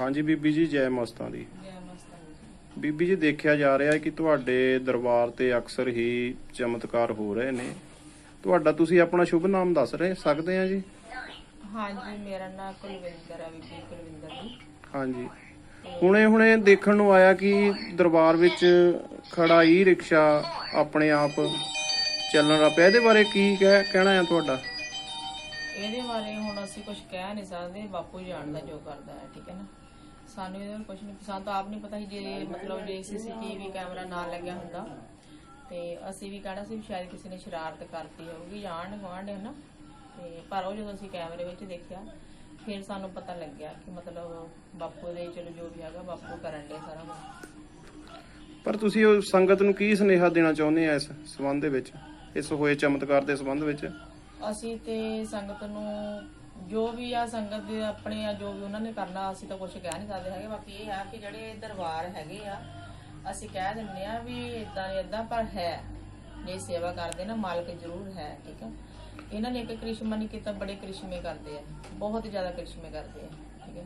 ਹਾਂਜੀ ਬੀਬੀ ਜੀ ਜੈ ਮਸਤਾਂ ਦੀ। ਜੈ ਮਸਤਾਂ ਦੀ। ਬੀਬੀ ਜੀ ਦੇਖਿਆ ਜਾ ਰਿਹਾ ਹੈ ਕਿ ਤੁਹਾਡੇ ਦਰਬਾਰ ਤੇ ਅਕਸਰ ਹੀ ਚਮਤਕਾਰ ਹੋ ਰਹੇ ਨੇ। ਤੁਹਾਡਾ ਤੁਸੀਂ ਆਪਣਾ ਸ਼ੁਭ ਨਾਮ ਦੱਸ ਰਹੇ ਸਕਦੇ ਆ ਜੀ? ਹਾਂਜੀ ਮੇਰਾ ਨਾਮ ਕੁਲਵਿੰਦਰ ਹੈ ਬੀਬੀ ਕੁਲਵਿੰਦਰ ਜੀ। ਹਾਂਜੀ। ਹੁਣੇ ਹੁਣੇ ਦੇਖਣ ਨੂੰ ਆਇਆ ਕਿ ਦਰਬਾਰ ਵਿੱਚ ਖੜਾ ਈ ਰਿਕਸ਼ਾ ਆਪਣੇ ਆਪ ਚੱਲਣ ਲੱਗ ਪਿਆ। ਇਹਦੇ ਬਾਰੇ ਕੀ ਕਹਿ- ਕਹਿਣਾ ਹੈ ਤੁਹਾਡਾ? ਇਹਦੇ ਬਾਰੇ ਹੁਣ ਅਸੀਂ ਕੁਝ ਕਹਿ ਨਹੀਂ ਸਕਦੇ। ਬਾਪੂ ਜਾਣਦਾ ਜੋ ਕਰਦਾ ਹੈ ਠੀਕ ਹੈ ਨਾ? ਸਾਨੂੰ ਬਾਰੇ ਕੁਝ ਨਹੀਂ ਤਾਂ ਆਪ ਨਹੀਂ ਪਤਾ ਸੀ ਜੇ ਮਤਲਬ ਜੇ ਸੀਸੀਟੀਵੀ ਕੈਮਰਾ ਨਾ ਲੱਗਿਆ ਹੁੰਦਾ। ਤੇ ਅਸੀਂ ਵੀ ਕਹਿਣਾ ਸੀ ਵੀ ਸ਼ਾਇਦ ਕਿਸੇ ਨੇ ਸ਼ਰਾਰਤ ਕਰਤੀ ਹੋਊਗੀ ਜਾਣ ਗਵਾਂਢ ਹਨਾ ਤੇ ਪਰ ਉਹ ਜਦੋਂ ਅਸੀਂ ਕੈਮਰੇ ਵਿੱਚ ਦੇਖਿਆ ਫਿਰ ਸਾਨੂੰ ਪਤਾ ਲੱਗਿਆ ਕਿ ਮਤਲਬ ਬਾਪੂ ਦੇ ਚਲੋ ਜੋ ਵੀ ਹੈਗਾ ਬਾਪੂ ਕਰਨ ਦੇ ਸਾਰਾ ਕੁਝ ਪਰ ਤੁਸੀਂ ਉਹ ਸੰਗਤ ਨੂੰ ਕੀ ਸੁਨੇਹਾ ਦੇਣਾ ਚਾਹੁੰਦੇ ਆ ਇਸ ਸੰਬੰਧ ਦੇ ਵਿੱਚ? ਇਸ ਹੋਏ ਚਮਤਕਾਰ ਦੇ ਸੰਬੰਧ ਵਿੱਚ? ਅਸੀਂ ਤੇ ਸੰਗਤ ਨੂੰ ਜੋ ਵੀ ਆ ਸੰਗਤ ਦੇ ਆਪਣੇ ਆ, ਜੋ ਵੀ ਉਹਨਾਂ ਨੇ ਕਰਨਾ, ਅਸੀਂ ਤਾਂ ਕੁਝ ਕਹਿ ਨਹੀਂ ਸਕਦੇ ਹੈਗੇ। ਬਾਕੀ ਇਹ ਆ ਕਿ ਜਿਹੜੇ ਦਰਬਾਰ ਹੈਗੇ ਆ, ਅਸੀਂ ਕਹਿ ਦਿੰਦੇ ਆ ਵੀ ਇਦਾਂ ਇਦਾਂ ਪਰ ਹੈ। ਜੇ ਸੇਵਾ ਕਰਦੇ ਨਾ, ਮਾਲਕ ਜ਼ਰੂਰ ਹੈ, ਠੀਕ ਹੈ? ਇਹਨਾਂ ਨੇ ਇੱਕ ਕ੍ਰਿਸ਼ਮਾ ਨਹੀਂ ਕੀਤਾ ਬੜੇ ਕ੍ਰਿਸ਼ਮੇ ਕਰਦੇ ਆ, ਬਹੁਤ ਜ਼ਿਆਦਾ ਕ੍ਰਿਸ਼ਮੇ ਕਰਦੇ ਆ, ਠੀਕ ਹੈ?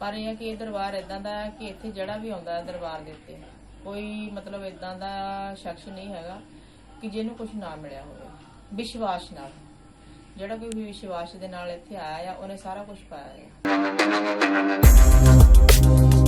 ਪਰ ਇਹ ਆ ਕਿ ਇਹ ਦਰਬਾਰ ਇਦਾਂ ਦਾ ਹੈ ਕਿ ਇੱਥੇ ਜਿਹੜਾ ਵੀ ਆਉਂਦਾ ਹੈ ਦਰਬਾਰ ਦੇ ਉੱਤੇ, ਕੋਈ ਮਤਲਬ ਇਦਾਂ ਦਾ ਸ਼ਖਸ ਨਹੀਂ ਹੈਗਾ ਕਿ ਜਿਹਨੂੰ ਕੁਝ ਨਾ ਮਿਲਿਆ ਹੋਵੇ, ਵਿਸ਼ਵਾਸ ਨਾਲ। ਜਿਹੜਾ ਕੋਈ ਵੀ ਵਿਸ਼ਵਾਸ ਦੇ ਨਾਲ ਇੱਥੇ ਆਇਆ ਆ ਉਹਨੇ ਸਾਰਾ ਕੁਝ ਪਾਇਆ ਆ।